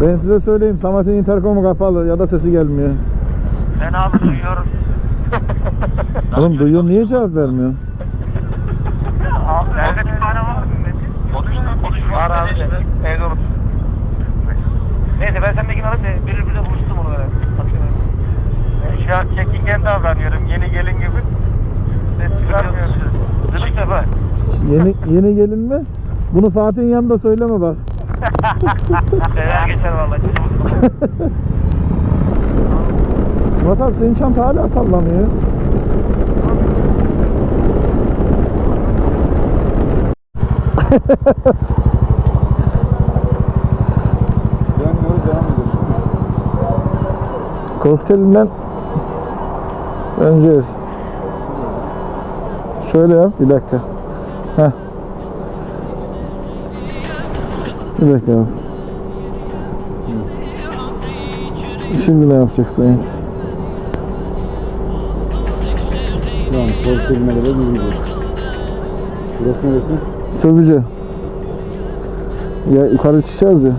Ben size söyleyeyim Samet'in interkomu kapalı ya da sesi gelmiyor. Ben abi duyuyorum. Oğlum duyuyor niye cevap vermiyor? Abi evde bir tane var mı Metin? Konuştu konuşuyor. Var abi. Evde olur. Neyse ben sendekini alayım da birbirine buluştum onu böyle. Ben şu an çekingen davranıyorum. Yeni gelin gibi. Ses çıkarmıyorum. Zılık sefer. Yeni yeni gelin mi? Bunu Fatih'in yanında söyleme bak. Sever geçer vallahi. Murat abi senin çanta hala sallanıyor. Kokteylinden önce şöyle yap bir dakika. Heh. Bir dakika abi. Şimdi ne yapacaksın? yani? Tamam, kol kelimeleri dinleyeceğiz. Burası neresi? Sövücü. Ya yukarı çıkacağız ya.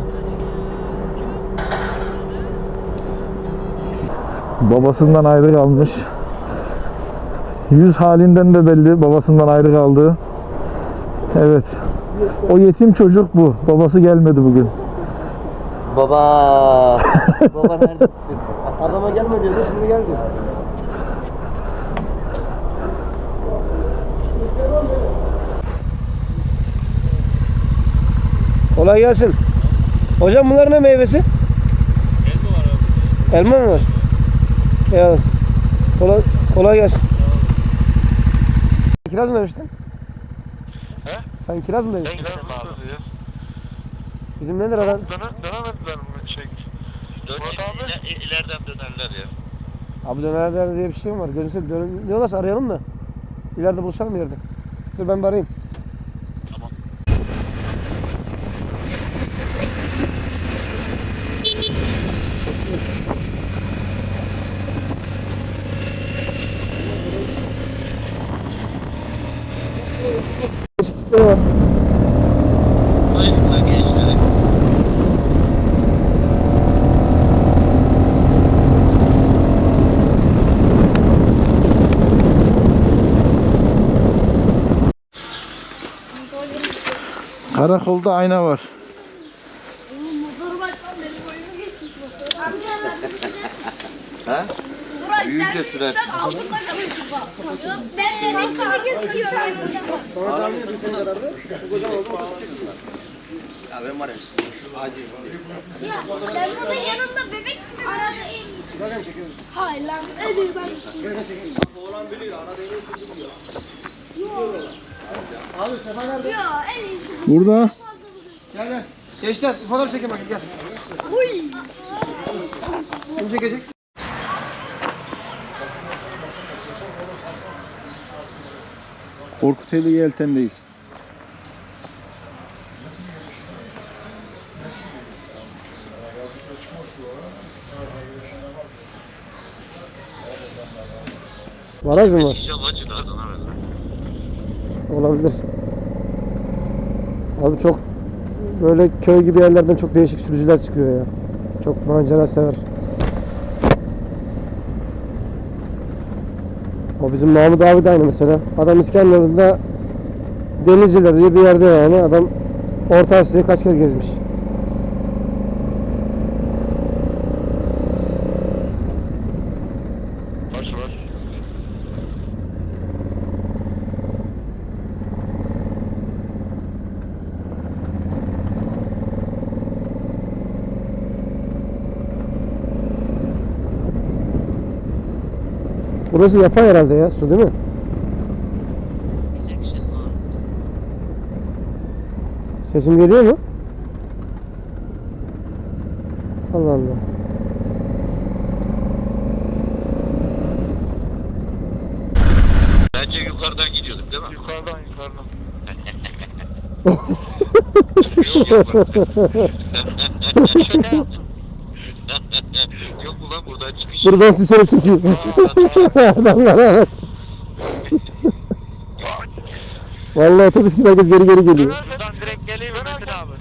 Babasından ayrı kalmış. Yüz halinden de belli babasından ayrı kaldığı. Evet. O yetim çocuk bu. Babası gelmedi bugün. Baba. Baba neredesin? Adama gelme diyordu, şimdi geldi. Kolay gelsin. Hocam bunlar ne meyvesi? Elma var abi. Elma mı var? Ya kolay, kolay gelsin. Kiraz mı demiştin? He? Sen kiraz mı demiştin? Gidelim abi. Bizim nedir adam? Döne, dönemediler mi şey? Murat abi. ileriden dönerler ya. Abi dönerler diye bir şey mi var? Gözünü seveyim. Dön- Diyorlarsa arayalım da. İleride buluşalım bir yerde. Dur ben bir arayayım. Tamam. Karakolda ayna var. Motor bak benim boyumu geçmiş motor. Amca ben Ha? Burak Büyüyünce sen sürersin. sen altında kalıyorsun bak. Ben bebek gibi geziyorum yanımda. Ya ben var ya. Acil. Ya ben bunun yanında bebek gibi arada en iyisi. Hayır lan. Edir ben. Ya en iyisi. Burada. Gel gel. Gençler bir fotoğraf çekin bakayım gel. Uy. Kim çekecek? Korkuteli Yelten'deyiz. Baraj mı var? Olabilir. Abi çok böyle köy gibi yerlerden çok değişik sürücüler çıkıyor ya. Çok macera sever. O bizim Mahmut abi de aynı mesela. Adam İskenderun'da Denizciler diye bir yerde yani. Adam Orta Asya'yı kaç kez gezmiş. Kaç var? Burası yapay herhalde ya su değil mi? Sesim geliyor mu? Allah Allah. Bence yukarıdan gidiyorduk değil mi? Yukarıdan yukarıdan. yok yok. yok ulan buradan çıkış. Dur ben sizi şöyle çekeyim. Adamlara bak. Vallahi otobüs gibi herkes geri geri geliyor. Buradan direkt geleyim mi Metin abi?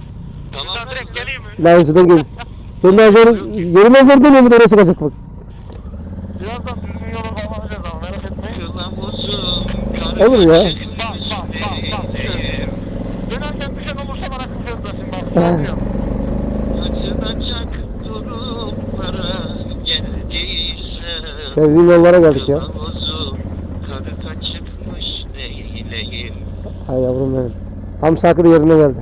Tamam. Buradan direkt geleyim mi? Daha önceden gel. Sen daha zor, yerine zor dönüyor mu da oraya çıkacak bak. Birazdan düzgün yola bağlanacağız ama merak etmeyin. Olur ya. Bak bak bak bak. Dönerken düşen olursa bana kızacaksın bak. Ne diyorum? Sevdiğim yollara geldik ya. Kılavuzu kadı kaçıkmış neyleyim Hay yavrum benim. Tam şarkı da yerine geldi.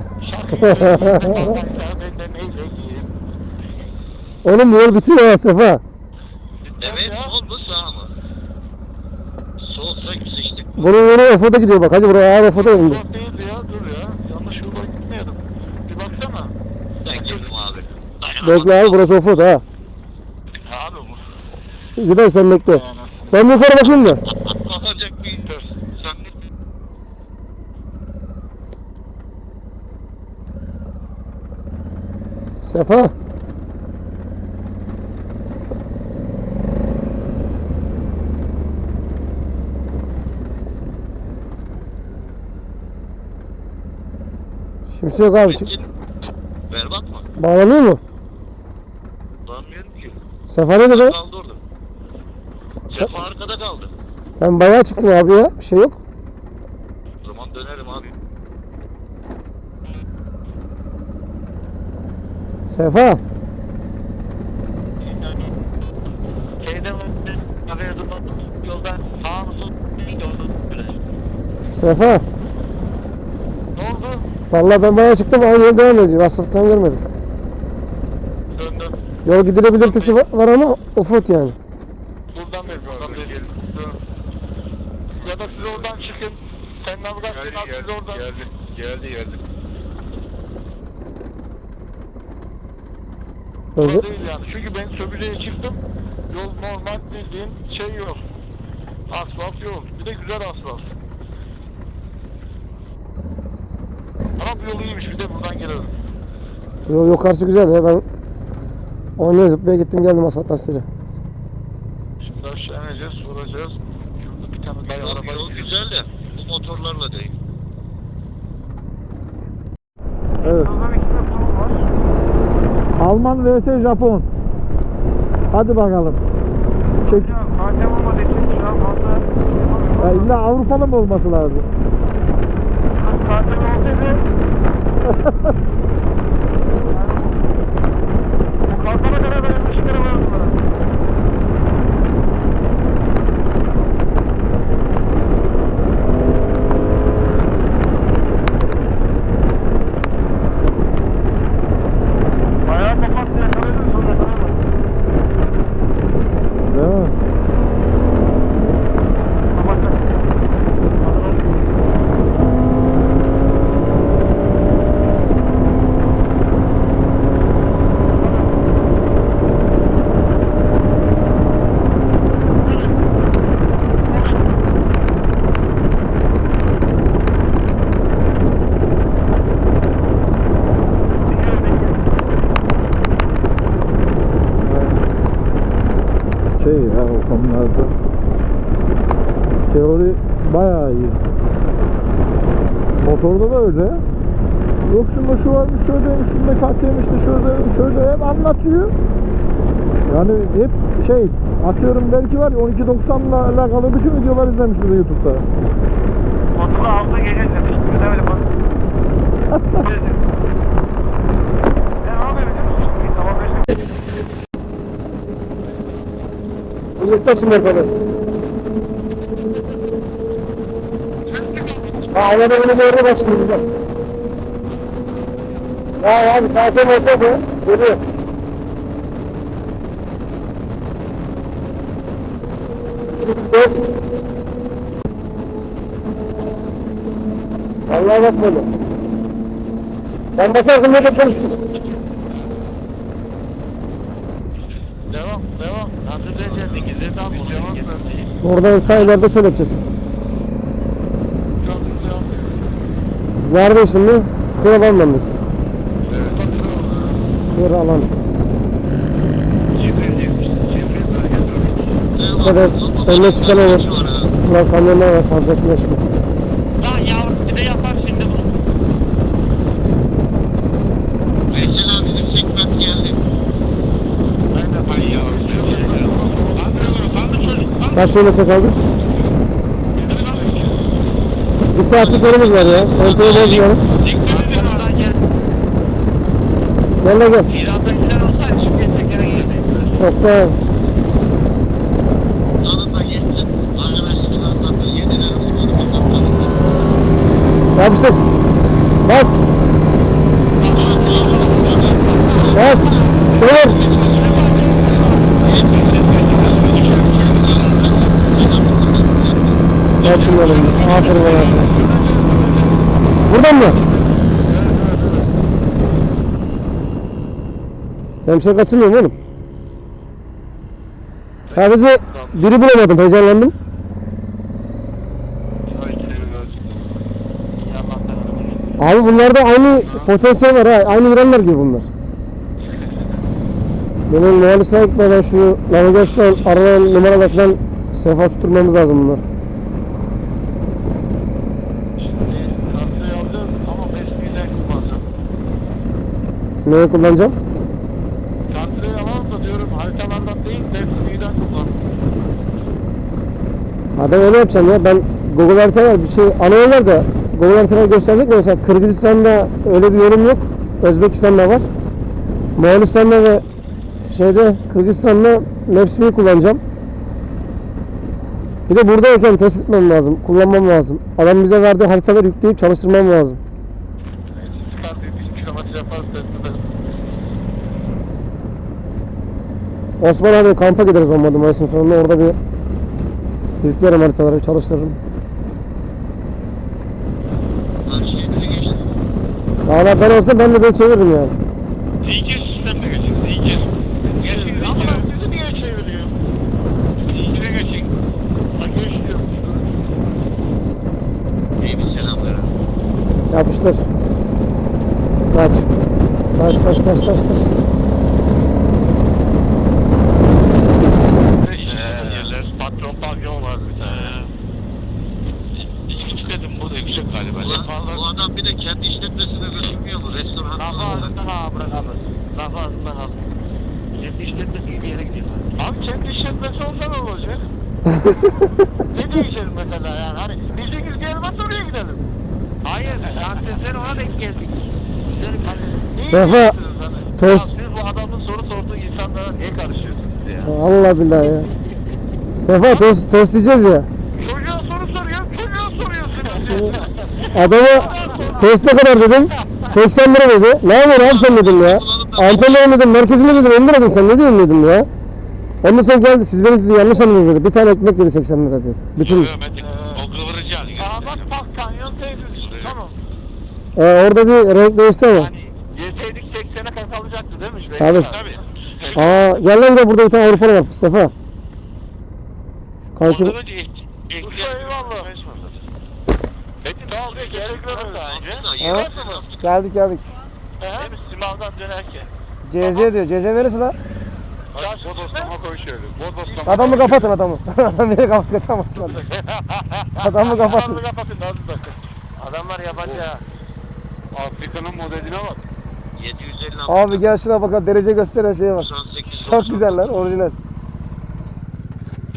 Oğlum yol bitiyor ya Sefa. Evet sol mu sağ mı? Solsa sıçtık Bunun yolu Ofa'da gidiyor bak. Hadi buraya ağır Ofa'da indi. Yok değildi ya dur ya. Yanlış yola gitmiyordum. Bir baksana. Ben girdim abi Bekle abi burası Ofa'da ha. Zidane sen bekle. Ben yukarı bakayım da. Atlanacak bir Sen ne Sefa. Kimse yok abi. Çık-. Berbat mı? Bağlanıyor mu? Anlamıyorum ki. Sefa ne dedi? Kaldı Sefa arkada kaldı. Ben bayağı çıktım abi ya. Bir şey yok. O zaman dönerim abi. Sefa. Şeyde haberi. Yolda Sefa. Ne oldu? Vallahi ben bayağı çıktım. Aynı yol devam ediyor. Asfalttan görmedim. Döndüm. Yol gidilebilirtesi var var ama offroad yani. Buradan mı Ya da siz oradan çıkın. Sen navigasyonu at siz oradan. Geldi. Geldi geldi. Öyle. değil yani. Çünkü ben Söbüce'ye çıktım. Yol normal bildiğin şey yol. Asfalt yol. Bir de güzel asfalt. Ama bu yol iyiymiş. Bir de buradan girelim. Yol yukarısı güzel ya. Ben oynaya zıplaya gittim geldim asfalt lastiğiyle. Soracağız. Şurada bir tane daha araba yol güzel de bu motorlarla değil. Evet. Alman vs Japon. Hadi bakalım. Çek. Hakem olmadığı için şu an fazla Ya illa Avrupalı mı olması lazım? Hakem olsaydı bu kalkana kadar ben bir kere varım bana. Bayağı kapattı yakaladı sonra yakaladı. Değil mi? Kapattı. Şey ya o konularda teori bayağı iyi. Motorda da öyle. Yok şunda şu varmış, şöyleymiş, şunda kalktıymıştı, şöyle, şöyle hep anlatıyor. Yani hep şey, atıyorum belki var ya 12.90'la alakalı bütün videolar izlemiştir YouTube'da. Motoru aldı gece izlemiştim. Bir de öyle bak. Ne abi havada beni gördü bizden. Ya abi tatil olsa da geliyor. Şimdi bas. Allah'a basmadı. Ben basarsam ne beklemiştim? Devam, devam. Nasıl diyeceğiz? İkizleri tam bunu. Cevap ver. Oradan sağ ileride şöyle Nerede şimdi? Kıralan mıyız? Evet. Kıralan. Evet, önüne çıkan olur. Sıra kamyonuna var, fazla etkileşme. Lan yavrum bir de yapar şimdi bunu. Veysel abinin geldi. Ben de ben yavrum. Ben de. Bir saatlik yolumuz var ya. Ortaya bozmayalım. Gel gel. İran'dakiler olsaydı şimdi tekere girdi. Çok da yapıştır. Bas. Bas. Çevir. Şimdi oğlum. Aferin bana. Buradan mı? Hemşire kaçırmıyorum oğlum. Sadece biri bulamadım. Heyecanlandım. Abi bunlarda aynı potansiyel var ha. Aynı İranlar gibi bunlar. Benim mühendisliğe gitmeden şu navigasyon, aranan numaralar falan sefa tutturmamız lazım bunlar. Kartayı alacağız ama 5000'den kullanacağım. Neye kullanacağım? Kartayı alalım da diyorum haritalardan değil 5000'den kullan. Adam öyle yapacağım ya. Ben Google haritalar bir şey ana yollar da Google haritalar gösterecek mi? Mesela Kırgızistan'da öyle bir yorum yok. Özbekistan'da var. Moğolistan'da ve şeyde Kırgızistan'da Maps.me'yi kullanacağım. Bir de buradayken test etmem lazım. Kullanmam lazım. Adam bize verdiği haritaları yükleyip çalıştırmam lazım. Osman abi kampa gideriz olmadı Mayıs'ın sonunda. Orada bir yüklerim haritaları çalıştırırım. Valla ben olsa ben de böyle çeviririm yani. Zincir sistemle geçin, zincir. Geçin, ama sizi niye çeviriyor? Zincire geçin. Ha geçiyor. İyi bir selam ver. Yapıştır. Kaç. Kaç kaç kaç kaç kaç. yerler, patron pavyon var bir tane. İçki tüketim burada yüksek bu adam bir de kendi işletmesine götürmüyor mu? Restoran Rafa ağzından al bırak abi. Rafa ağzından al. Kendi işletmesi gibi yere gidiyor. Abi kendi işletmesi olsa ne olacak? ne diyeceğiz mesela yani hani diyeceğiz gelmez oraya gidelim. Hayır, zaten sen ona denk geldik. Hani, Sefa, gidiyorsunuz hani? siz bu adamın soru sorduğu insanlara niye karışıyorsunuz ya? Allah billahi ya. Sefa tost, tost yiyeceğiz ya. Ya. Adama tost ne kadar dedim. 80 lira dedi. Ne yapıyorsun abi sen dedim ya. Antalya'ya dedim, merkezine dedim 50 lira dedim. Sen ne diyorsun dedim ya. Ondan sonra geldi. Siz beni dedi, yanlış anladınız dedi. Bir tane ekmek dedi 80 lira dedi. Bütün. bak bak kanyon işte tamam. Ee, orada bir renk değişti ama. Yani yeseydik 80'e kadar kalacaktı değil mi? işte? Tabii. Tabii. Aa gel lan gel burada bir tane Avrupalı var. Sefa. Kankim. Ondan önce ek, Usta eyvallah. Peki tamam peki gerek yok daha önce. Ha? Geldik geldik. He? Simav'dan dönerken. CZ diyor. CZ neresi lan? Bodoslama koy şöyle. Bodoslama. Adamı kapatın adamı. Adam beni kapat kaçamazsın. Adamı kapatın. Adamı kapatın lazım bakın. Adamlar yabancı ha. Afrika'nın modeline bak. 750 Abi gel şuna bakalım derece gösteren şeye bak. 98 Çok güzeller orijinal.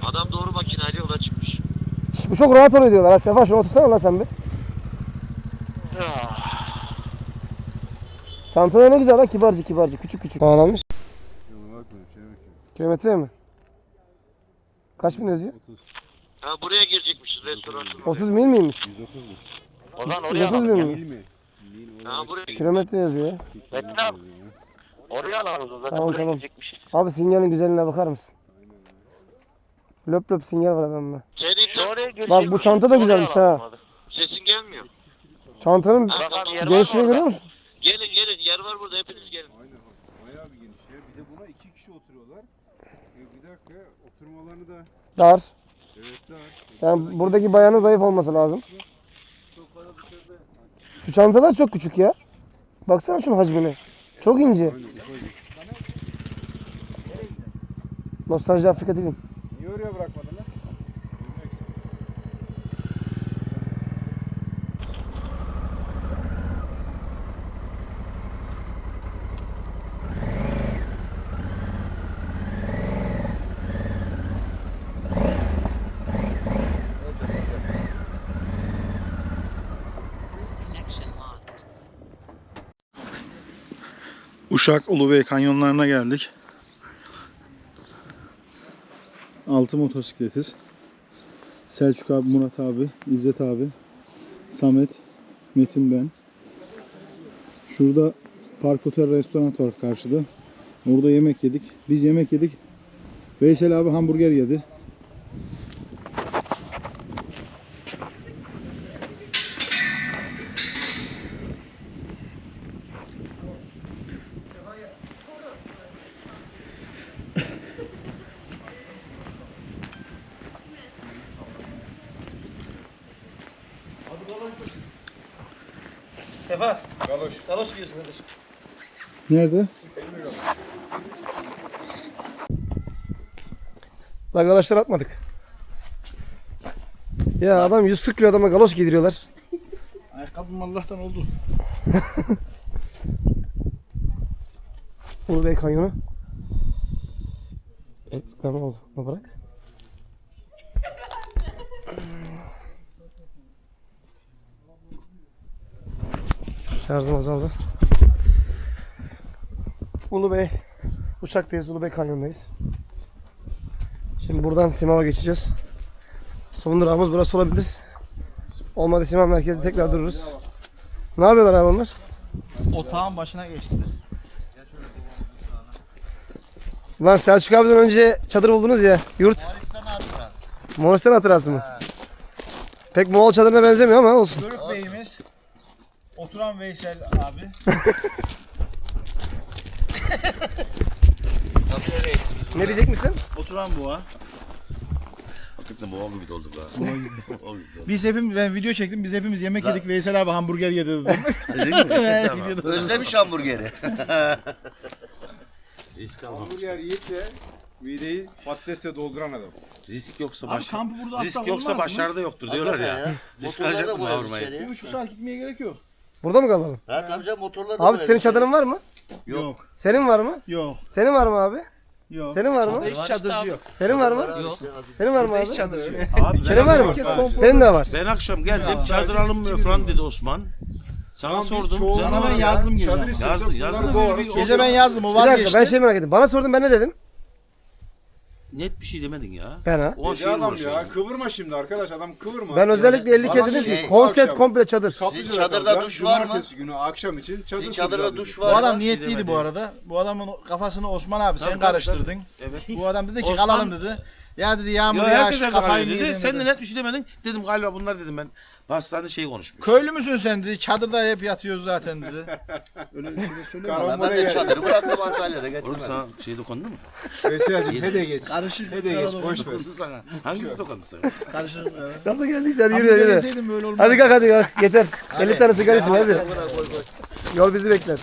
Adam doğru makineyle yola çıkmış. Şş, bu çok rahat oluyor diyorlar. Ha Sefa şuna otursana lan sen bir. Çantada ne güzel ha kibarcı kibarcı küçük küçük. Bağlanmış. Kilometre mi? Kaç bin yazıyor? Ha buraya girecekmişiz restoran. 30 mil miymiş? O zaman oraya 130 alalım. mil mi? Ha buraya Kilometre yazıyor ya. Abi. Oraya alalım o zaman. Tamam, Buraya tamam. gidecekmişiz. Abi sinyalin güzelliğine bakar mısın? Löp löp sinyal var adamda. Bak bu girecekmişiz, çanta da güzelmiş ha. sesin gelmiyor. Çantanın genişliğini görüyor musun? Gelin gelin yer var burada hepiniz gelin. Bayağı bir geniş ya. Bir de buna iki kişi oturuyorlar. E, bir dakika oturmalarını da Dar. evet dar. Yani buradaki bayanın zayıf olması lazım. Çok fazla dışarıda. Şu çantalar çok küçük ya. Baksana şunun hacmine. Çok ince. Aynen ufacık. Nostalji Afrika değil mi? Niye oraya bırakmadın lan? Uşak Ulubey kanyonlarına geldik. Altı motosikletiz. Selçuk abi, Murat abi, İzzet abi, Samet, Metin ben. Şurada Park Otel restoran var karşıda. Orada yemek yedik. Biz yemek yedik. Veysel abi hamburger yedi. Sefa. Galoş. Galoş giyiyorsun kardeşim. Nerede? Lan galoşlar atmadık. Ya adam 140 kilo adama galoş giydiriyorlar. Ayakkabım Allah'tan oldu. Ulu Bey kanyonu. Evet tamam oldu. Bunu bırak. Şarjım azaldı. Ulu Bey uçaktayız. Ulu Bey kanyondayız. Şimdi buradan Simav'a geçeceğiz. Son durağımız burası olabilir. Olmadı Simav merkezi tekrar dururuz. Ne yapıyorlar abi onlar? Otağın başına geçti. Lan Selçuk abiden önce çadır buldunuz ya yurt. Moğolistan hatırası. Moğolistan hatırası mı? Pek Moğol çadırına benzemiyor ama olsun. Börük Bey'imiz oturan Veysel abi. Tabii reis. Ne diyecek misin? Oturan boğa. Hakikaten boğa gibi dolduk ha. Boğa gibi. Biz hepimiz ben video çektim. Biz hepimiz yemek yedik. Veysel abi hamburger yedi dedim. Özlemiş hamburgeri. Risk Hamburger yiyip de mideyi patatesle dolduran adam. Risk yoksa Abi baş kampı burada risk yoksa olmaz mı? başarıda yoktur diyorlar ya. Risk alacak da mı koyarız kavurmayı? içeriye. Bir buçuk saat gitmeye gerek yok. Burada mı kalalım? Ha tabii canım motorları da Abi koyarız senin içeriye. çadırın var mı? Yok. Senin var mı? Yok. Senin var mı abi? Yok. Senin var mı? Hiç çadırcı yok. Senin var mı? Yok. Senin var mı abi? Çadırcı yok. Abi Senin var mı? Benim de var. Ben akşam geldim çadır alınmıyor falan dedi Osman. Sana sordum. Sana ben yazdım gece. Yaz- bir- Gece ben yazdım o Bir dakika vazgeçti. ben şey merak ettim. Bana sordun ben ne dedim? Net bir şey demedin ya. Ben ha. O Gece şey adam ya kıvırma şimdi arkadaş adam kıvırma. Ben özellikle 50 kere Bana dedim şey- konsept akşam- komple çadır. Kaplıca'da çadırda kalacağız. duş var mı? Cumartesi günü akşam için çadır Sizin çadırda kuracağız duş var Bu mı? adam niyetliydi demedi. bu arada. Bu adamın kafasını Osman abi sen karıştırdın. Evet. Bu adam dedi ki Osman- kalalım dedi. Ya dedi yağmur Ya yağış herkes kafayı dedi. Sen de net bir şey demedin. Dedim galiba bunlar dedim ben. Hastane şey konuşmuş. Köylü müsün sen dedi. Çadırda hep yatıyoruz zaten dedi. Öyle bir şey söyleme. Valla ben de çadırı bıraktım Antalya'da Oğlum getirmedim. sana şey dokundu mu? Veysel'cim hede geç. Karışık Hede geç boş ver. Dokundu sana. Hangisi dokundu sana? Karışırız. Nasıl geldik sen yürü yürü. Hadi kalk hadi kalk yeter. 50 tane sigara hadi. Yol bizi bekler.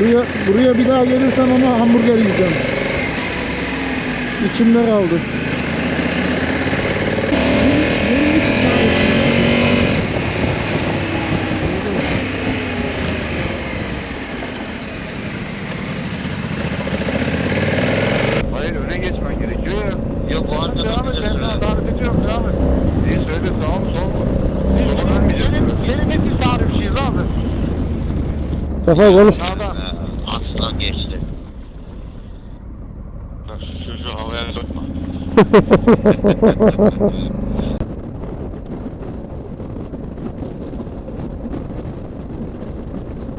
Buraya, buraya bir daha gelirsen ona hamburger yiyeceğim. İçimde kaldı. Hayır öne çocuğu havaya sokma.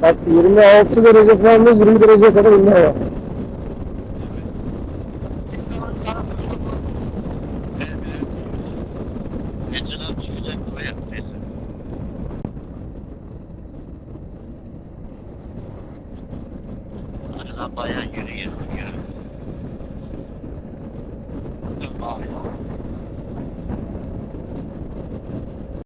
Bak 26 derece falan da 20 dereceye kadar indi hava.